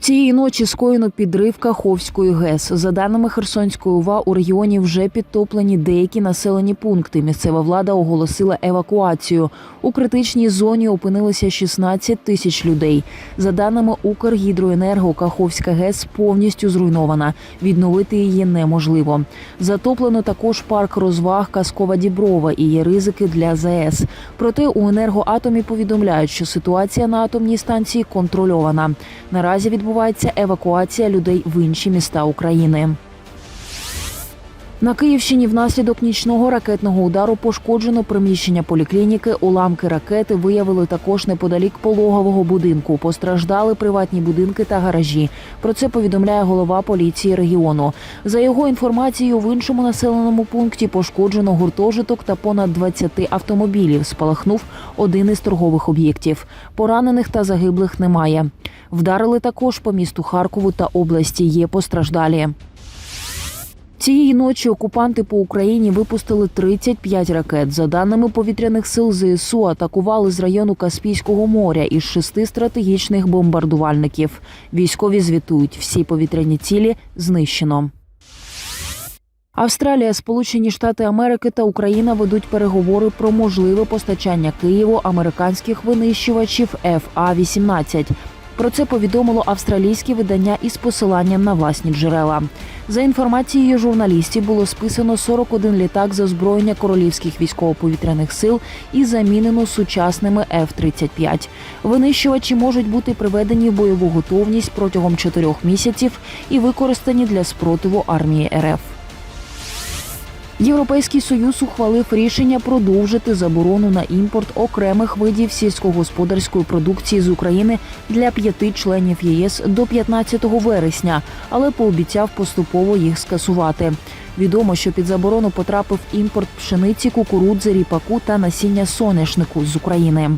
Цієї ночі скоєно підрив Каховської ГЕС. За даними Херсонської ОВА, у регіоні вже підтоплені деякі населені пункти. Місцева влада оголосила евакуацію. У критичній зоні опинилося 16 тисяч людей. За даними Укргідроенерго, Каховська ГЕС повністю зруйнована. Відновити її неможливо. Затоплено також парк розваг Казкова Діброва і є ризики для ЗАЕС. Проте у енергоатомі повідомляють, що ситуація на атомній станції контрольована. Наразі відбувається евакуація людей в інші міста України. На Київщині внаслідок нічного ракетного удару пошкоджено приміщення поліклініки. Уламки ракети виявили також неподалік пологового будинку. Постраждали приватні будинки та гаражі. Про це повідомляє голова поліції регіону. За його інформацією, в іншому населеному пункті пошкоджено гуртожиток та понад 20 автомобілів. Спалахнув один із торгових об'єктів. Поранених та загиблих немає. Вдарили також по місту Харкову та області. Є постраждалі. Цієї ночі окупанти по Україні випустили 35 ракет. За даними повітряних сил ЗСУ, атакували з району Каспійського моря із шести стратегічних бомбардувальників. Військові звітують, всі повітряні цілі знищено. Австралія, Сполучені Штати Америки та Україна ведуть переговори про можливе постачання Києву американських винищувачів FA-18. Про це повідомило австралійське видання із посиланням на власні джерела. За інформацією журналістів, було списано 41 літак з озброєння королівських військово-повітряних сил і замінено сучасними F-35. Винищувачі можуть бути приведені в бойову готовність протягом чотирьох місяців і використані для спротиву армії РФ. Європейський союз ухвалив рішення продовжити заборону на імпорт окремих видів сільськогосподарської продукції з України для п'яти членів ЄС до 15 вересня, але пообіцяв поступово їх скасувати. Відомо, що під заборону потрапив імпорт пшениці, кукурудзи, ріпаку та насіння соняшнику з України.